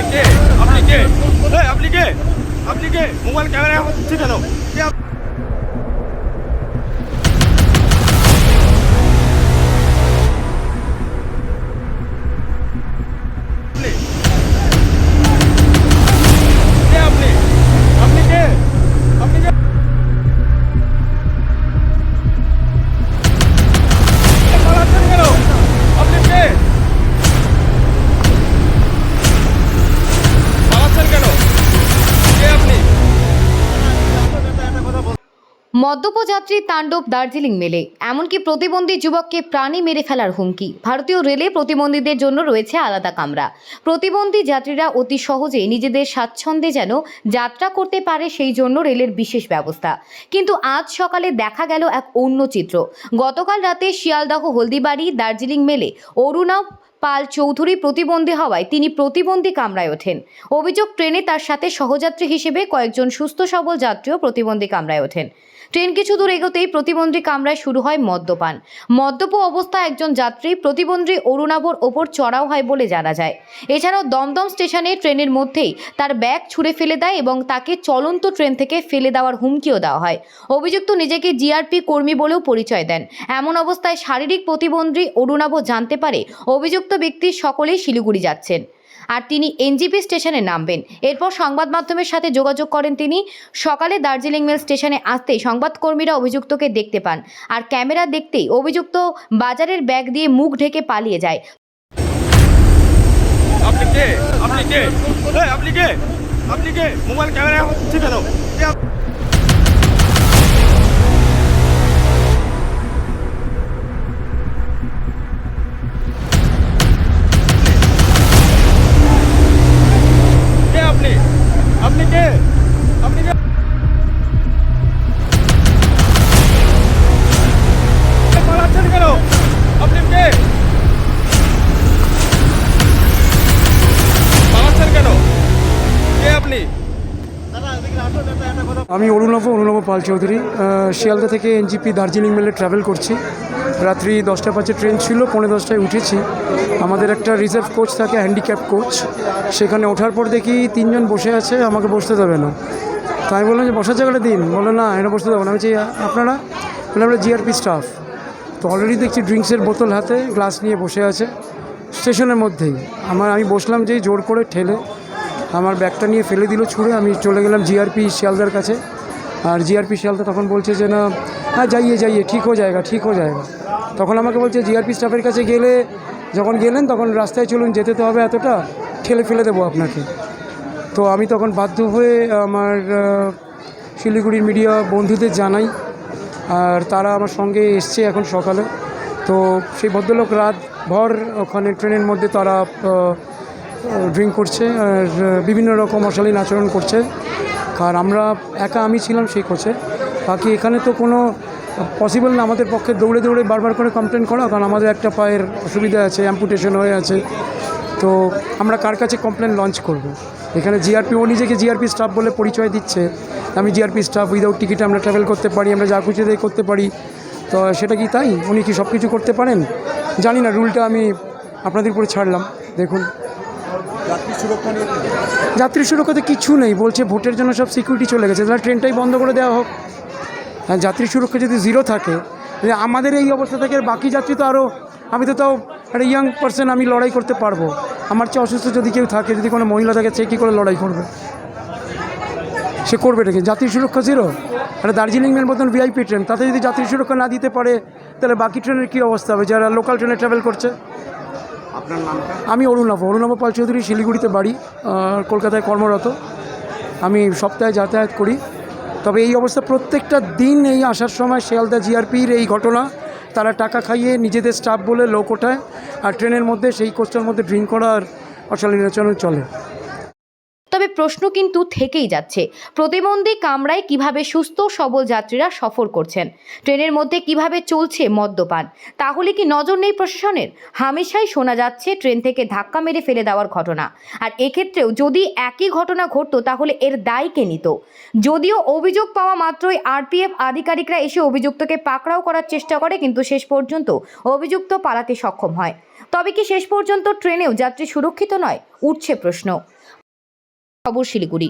আপনি কে? আপনি কে? আপনি কে? আপনি কে? মোবাইল ক্যামেরা ঠিক কেন মদ্যপযাত্রীর তাণ্ডব দার্জিলিং মেলে, এমনকি প্রতিবন্ধী যুবককে প্রাণে মেরে ফেলার হুমকি। ভারতীয় রেলে প্রতিবন্ধীদের জন্য রয়েছে আলাদা কামরা। প্রতিবন্ধী যাত্রীরা অতি সহজে নিজেদের স্বাচ্ছন্দ্যে যেন যাত্রা করতে পারে সেই জন্য রেলের বিশেষ ব্যবস্থা। কিন্তু আজ সকালে দেখা গেল এক অন্য চিত্র। গতকাল রাতে শিয়ালদহ হলদিবাড়ি দার্জিলিং মেলে অরুণাভ পাল চৌধুরী প্রতিবন্ধী হওয়ায় তিনি প্রতিবন্ধী কামরায় ওঠেন। অভিযোগ, ট্রেনে তার সাথে সহযাত্রী হিসেবে কয়েকজন সুস্থ সবল যাত্রীও প্রতিবন্ধী কামরায় ওঠেন। ট্রেন কিছু দূর এগোতেই প্রতিবন্ধী কামরায় শুরু হয় মদ্যপান। মদ্যপ অবস্থায় একজন যাত্রী প্রতিবন্ধী অরুণাবর ওপর চড়াও হয় বলে জানা যায়। এছাড়াও দমদম স্টেশনে ট্রেনের মধ্যেই তার ব্যাগ ছুঁড়ে ফেলে দেয় এবং তাকে চলন্ত ট্রেন থেকে ফেলে দেওয়ার হুমকিও দেওয়া হয়। অভিযুক্ত নিজেকে জিআরপি কর্মী বলেও পরিচয় দেন। এমন অবস্থায় শারীরিক প্রতিবন্ধী অরুণাভ জানতে পারে অভিযুক্ত ব্যক্তি সকলেই শিলিগুড়ি যাচ্ছেন। আর তিনি এনজিপি স্টেশনে নামবেন। এরপর সংবাদ মাধ্যমের সাথে যোগাযোগ করেন তিনি। সকালে দার্জিলিং মেল স্টেশনে আসতেই সংবাদকর্মীরা অভিযুক্তকে দেখতে পান। আর ক্যামেরা দেখতেই অভিযুক্ত বাজারের ব্যাগ দিয়ে মুখ ঢেকে পালিয়ে যায়। আপনি কে? আপনি কে? আপনি কে? আপনি কে? মোবাইল ক্যামেরা হচ্ছে আপনি কে আপনি কে পালাচ্ছেন কেন? আপনি? কে পালাচ্ছেন কেন কে আপনি আমি অরুণাভ অরুণাভ পাল চৌধুরী। শিয়ালদা থেকে এনজিপি দার্জিলিং মেলে ট্রাভেল করছি। রাত্রি দশটা পাঁচে ট্রেন ছিল, পৌনে দশটায় উঠেছি। আমাদের একটা রিজার্ভ কোচ থাকে হ্যান্ডিক্যাপ কোচ সেখানে ওঠার পর দেখি তিনজন বসে আছে, আমাকে বসতে দেবে না। তাই আমি বললাম যে, বসার জায়গাটা দিন। বলল না এটা বসতে দেবো না। আমি আপনারা? বলে, আমরা জিআরপি স্টাফ তো অলরেডি দেখছি ড্রিঙ্কসের বোতল হাতে গ্লাস নিয়ে বসে আছে। স্টেশনের মধ্যেই। আমার, আমি বসলাম যেই জোর করে ঠেলে। আমার ব্যাগটা নিয়ে ফেলে দিল ছুঁড়ে। আমি চলে গেলাম জিআরপি শিয়ালদার কাছে। আর জিআরপি শিয়ালদা তখন বলছে যে, না হ্যাঁ যাইয়ে যাইয়ে, ঠিক হয়ে যায়গা, ঠিক হয়ে যায়গা। তখন আমাকে বলছে জিআরপি স্টাফের কাছে গেলে যখন গেলেন, তখন রাস্তায় চলুন, যেতে তো হবে এতটা, ঠেলে ফেলে দেবো আপনাকে। তো আমি তখন বাধ্য হয়ে আমার শিলিগুড়ির মিডিয়া বন্ধুদের জানাই, আর তারা আমার সঙ্গে এসছে এখন সকালে। তো সেই ভদ্রলোক রাত ভর ওখানে ট্রেনের মধ্যে তারা ড্রিঙ্ক করছে, আর বিভিন্ন রকম অশালীন আচরণ করছে। আর আমরা একা আমি ছিলাম সেই কোচে। বাকি এখানে তো কোনো পসিবল না, আমাদের পক্ষে দৌড়ে দৌড়ে বারবার করে কমপ্লেন করা কারণ আমাদের একটা পায়ের অসুবিধা আছে অ্যাম্পুটেশন হয়ে আছে। তো আমরা কার কাছে কমপ্লেন লঞ্চ করব। এখানে জিআরপি ও নিজেকে জিআরপি স্টাফ বলে পরিচয় দিচ্ছে। আমি জিআরপি স্টাফ উইদাউট টিকিটে আমরা ট্রাভেল করতে পারি, আমরা যা খুশি তাই করতে পারি। তো সেটা কি তাই? উনি কি সব কিছু করতে পারেন? জানি না রুলটা আমি আপনাদের উপরে ছাড়লাম। দেখুন। যাত্রী সুরক্ষাতে কিছু নেই, বলছে ভোটের জন্য সব সিকিউরিটি চলে গেছে। তাহলে ট্রেনটাই বন্ধ করে দেওয়া হোক। আর যাত্রী সুরক্ষা যদি জিরো থাকে আমাদের এই অবস্থা থেকে বাকি যাত্রী তো আরও আমি তো তাও একটা ইয়াং পার্সন আমি লড়াই করতে পারব। আমার চেয়ে অসুস্থ যদি কেউ থাকে, যদি কোনো মহিলা থাকে, সে কী করে লড়াই করবে? সে করবে এটাকে যাত্রী সুরক্ষা জিরো একটা দার্জিলিং মেল মতন ভিআইপি ট্রেন, তাতে যদি যাত্রী সুরক্ষা না দিতে পারে, তাহলে বাকি ট্রেনের কী অবস্থা হবে? যারা লোকাল ট্রেনে ট্রাভেল করছে? আপনার নামটা? আমি অরুণাভ অরুণাভ পাল চৌধুরী, শিলিগুড়িতে বাড়ি কলকাতায় কর্মরত। আমি সপ্তাহে যাতায়াত করি। তবে এই অবস্থা প্রত্যেকটা দিন এই আসার সময় শিয়ালদা জিআরপির এই ঘটনা। তারা টাকা খাইয়ে নিজেদের স্টাফ বলে লোক ওঠায় আর ট্রেনের মধ্যে সেই কোচটার মধ্যে ড্রিঙ্ক করার অশালীন চলে। তবে প্রশ্ন কিন্তু থেকেই যাচ্ছে। প্রতিবন্ধী কামরায় কীভাবে সুস্থ সবল যাত্রীরা সফর করছেন? ট্রেনের মধ্যে কীভাবে চলছে মদ্যপান? তাহলে কি নজর নেই প্রশাসনের? হামেশাই শোনা যাচ্ছে ট্রেন থেকে ধাক্কা মেরে ফেলে দেওয়ার ঘটনা। আর এক্ষেত্রেও যদি একই ঘটনা ঘটতো, তাহলে এর দায় কে নিত? যদিও অভিযোগ পাওয়া মাত্রই আরপিএফ আধিকারিকরা এসে অভিযুক্তকে পাকড়াও করার চেষ্টা করে, কিন্তু শেষ পর্যন্ত অভিযুক্ত পালাতে সক্ষম হয়। তবে কি শেষ পর্যন্ত ট্রেনেও যাত্রী সুরক্ষিত নয়? উঠছে প্রশ্ন। খবর শিলিগুড়ি।